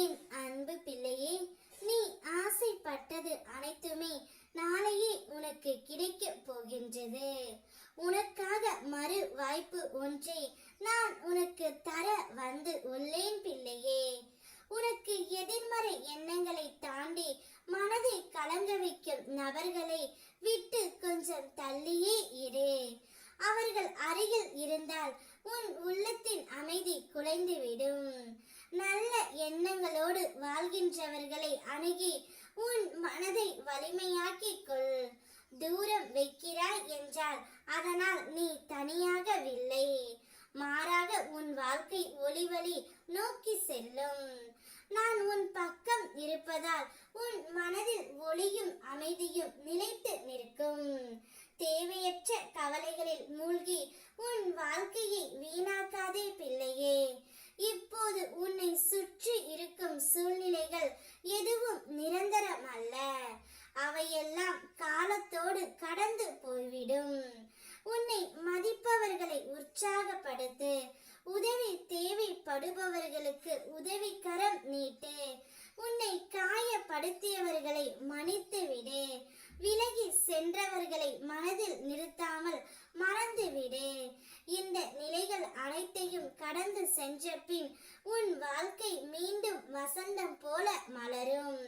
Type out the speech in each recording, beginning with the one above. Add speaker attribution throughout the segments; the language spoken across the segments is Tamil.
Speaker 1: என் அன்பு பிள்ளையே நீ ஆசைப்பட்டது அனைத்துமே நாளையே உனக்கு கிடைக்க போகின்றது. உனக்காக மறு வாய்ப்பு ஒன்றை நான் உனக்கு தர வந்து உள்ளேன் பிள்ளையே. உனக்கு எதிர்மறை எண்ணங்களை தாண்டி மனதை கலங்க வைக்கும் நபர்களை விட்டு கொஞ்சம் தள்ளியே இரு. அவர்கள் அருகில் இருந்தால் உன் உள்ளத்தின் அமைதி குலைந்துவிடும். நல்ல எண்ணங்களோடு வாழ்கின்றவர்களை அணுகி உன் மனதை வலிமையாக்கிக் கொள். தூரம் வைக்கிறாய் என்றால் அதனால் நீ தனியாகவில்லை. மாறாக உன் வாழ்க்கை ஒளிவழி நோக்கி செல்லும். நான் உன் பக்கம் இருப்பதால் உன் மனதில் ஒளியும் அமைதியும் நிலை காலத்தோடு கடந்து போய்விடும். உன்னை மதிப்பவர்களை உற்சாகப்படுத்து. உதவி தேவைப்படுபவர்களுக்கு உதவி கரம் நீட்டு. உன்னை காயப்படுத்தியவர்களை மன்னித்து விடு. விலகி சென்றவர்களை மனதில் நிறுத்தாமல் மறந்து விடு. இந்த நிலைகள் அனைத்தையும் கடந்து சென்ற பின் உன் வாழ்க்கை மீண்டும் வசந்தம் போல மலரும்.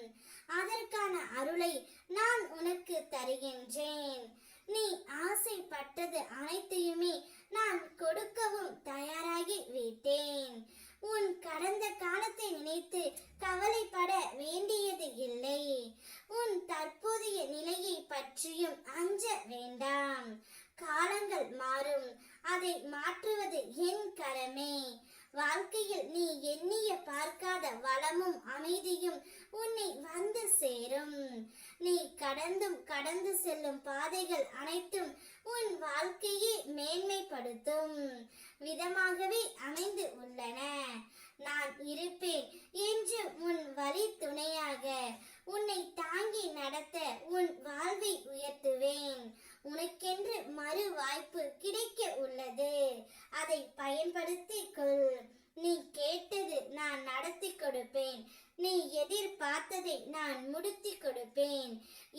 Speaker 1: அதற்கான அருளை நான் உன் தருகின்றேன். நீ ஆசைப்பட்டது அனைத்தையுமே நான் கொடுக்கவும் தயாராகி விட்டேன். உன் கடந்த காலத்தை நினைத்து கவலைப்பட வேண்டியது இல்லை. உன் தற்போதைய நிலையை பற்றியும் அஞ்ச வேண்டாம். காலங்கள் மாறும். அதை மாற்றுவது என் கடமை. வாழ்க்கையில் நீ எண்ணிய பார்க்காத வளமும் அமைதியும் உன்னை வந்து சேரும். நீ கடந்தும் கடந்து செல்லும் பாதைகள் அனைத்தும் உன் வாழ்க்கையை மேன்மைப்படுத்தும். விதமாகவே அமைந்து உள்ளன நான் இருப்பேன் என்று உன் வழி துணையாக உன்னை தாங்கி நடத்த உன் வாழ்வை உயர்த்துவேன் உனக்கென்று மறு வாய்ப்பு கிடைக்க உள்ளது பயன்படுத்தி கொள் நீ கேட்டது நான் நடத்தி கொடுப்பேன். நீ எதிர்பார்த்ததை நான் முடித்து கொடுப்பேன்.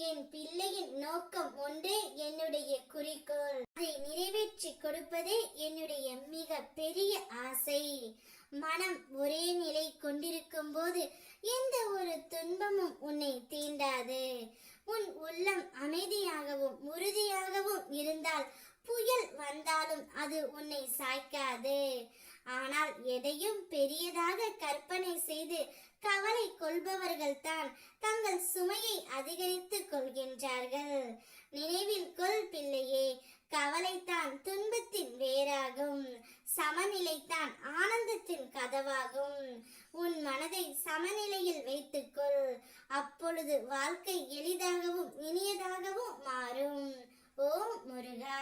Speaker 1: என் பிள்ளையின் நோக்கம் ஒன்றே என்னுடைய குறிக்கோள். அதை நிறைவேற்றி கொடுப்பதே என்னுடைய மிக பெரிய ஆசை. மனம் ஒரே நிலை கொண்டிருக்கும் போது எந்த ஒரு துன்பமும் உன்னை தீண்டாது. உன் உள்ளம் அமைதியாகவும் உறுதியாகவும் இருந்தால் வந்தாலும் அது உன்னை சாய்க்காது. ஆனால் எதையும் பெரியதாக கற்பனை செய்து கவலை கொள்பவர்கள் தான் தங்கள் சுமையை அதிகரித்துக் கொள்கின்றார்கள். நினைவில் கொள் பிள்ளையே கவலைத்தான் துன்பத்தின் வேறாகும். சமநிலைத்தான் ஆனந்தத்தின் கதவாகும். உன் மனதை சமநிலையில் வைத்துக்கொள். அப்பொழுது வாழ்க்கை எளிதாகவும் இனியதாகவும் மாறும். ஓம் முருகா.